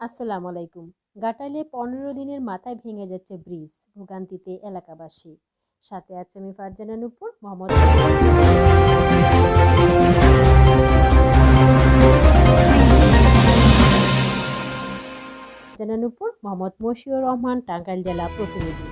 আসসালামু আলাইকুম। গাটালে পনেরো দিনের মাথায় ভেঙে যাচ্ছে ব্রিজ, ভোগান্তিতে এলাকাবাসী। সাথে আছে আমি ফারজানা নুপুর মোহাম্মদ জানানুপুর নুপুর মোহাম্মদ মশিউর রহমান, টাঙ্গাইল জেলা প্রতিনিধি।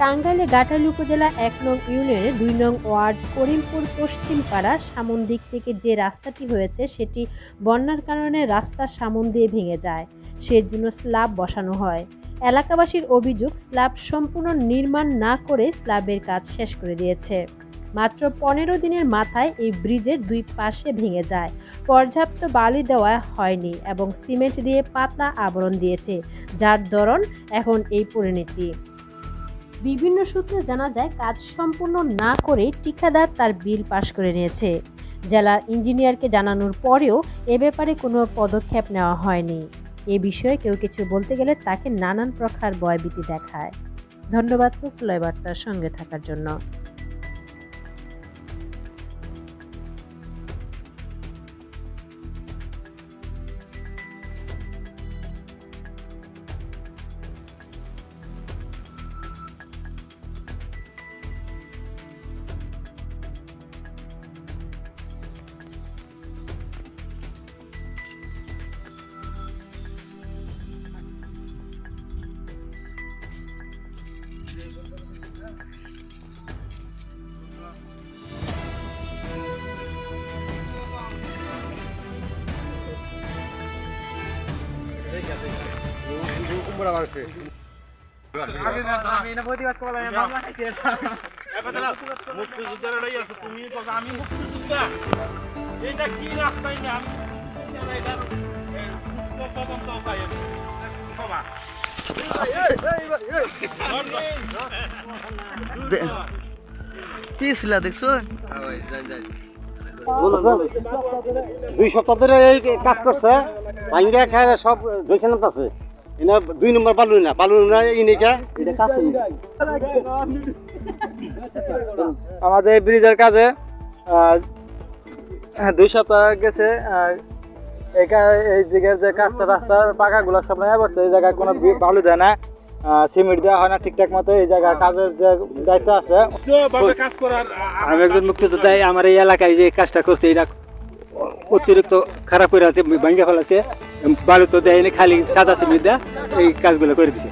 টাঙ্গাইলে গাটাইল উপজেলা এক নং ইউনিয়নের দুই নং ওয়ার্ড করিমপুর পশ্চিম পাড়া সামন দিক থেকে যে রাস্তাটি হয়েছে, সেটি বন্যার কারণে রাস্তার সামন দিয়ে ভেঙে যায়। সেজন্য স্ল্যাব বসানো হয়। এলাকাবাসীর অভিযোগ, স্ল্যাব সম্পূর্ণ নির্মাণ না করে স্ল্যাবের কাজ শেষ করে দিয়েছে। মাত্র পনেরো দিনের মাথায় এই ব্রিজের দুই পাশে ভেঙে যায়। পর্যাপ্ত বালি দেওয়া হয়নি এবং সিমেন্ট দিয়ে পাতলা আবরণ দিয়েছে, যার দরন এখন এই পরিণতি। বিভিন্ন সূত্রে জানা যায়, কাজ সম্পূর্ণ না করে ঠিকাদার তার বিল পাশ করে নিয়েছে। জেলার ইঞ্জিনিয়ারকে জানানোর পরেও এ ব্যাপারে কোনো পদক্ষেপ নেওয়া হয়নি। এ বিষয়ে কেউ কিছু বলতে গেলে তাকে নানান প্রকার বয়বীতি দেখায়। ধন্যবাদ কুকুলয় বার্তার সঙ্গে থাকার জন্য। তদন্ত চাই আমি। ক্ষমা। পিছলা দেখছ দুই সপ্তাহ ধরে এই কাজ করছে। ভাঙ্গিরা খায় সব ধৈছে নামতাছে এনা দুই নম্বর পালু না পালু না ইনিকা এটা কাছে আমাদের ব্রিজের কাজে আহ, দুই সপ্তাহ গেছে এই দিকের যে কাজটা রাস্তার পাকাগুলো সব নয়া পড়ছে এই জায়গায় কোনো বালু দেয় না। সিমেন্ট দেওয়া হয় না ঠিকঠাক মতো এই জায়গায় কাজের যে দায়িত্ব আছে। কাজ করার আমি একজন মুক্তিযোদ্ধা আমার এই এলাকায় যে কাজটা করছে এটা অতিরিক্ত খারাপ করে আছে ভাঙ্গে ফেলাছে। বালু তো দেয়নি খালি সাদা সিমেন্ট দেয়া এই কাজগুলো করে দিছে।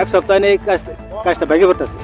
এক সপ্তাহে এই কাজটা কাজটা ভেঙে পড়তেছে।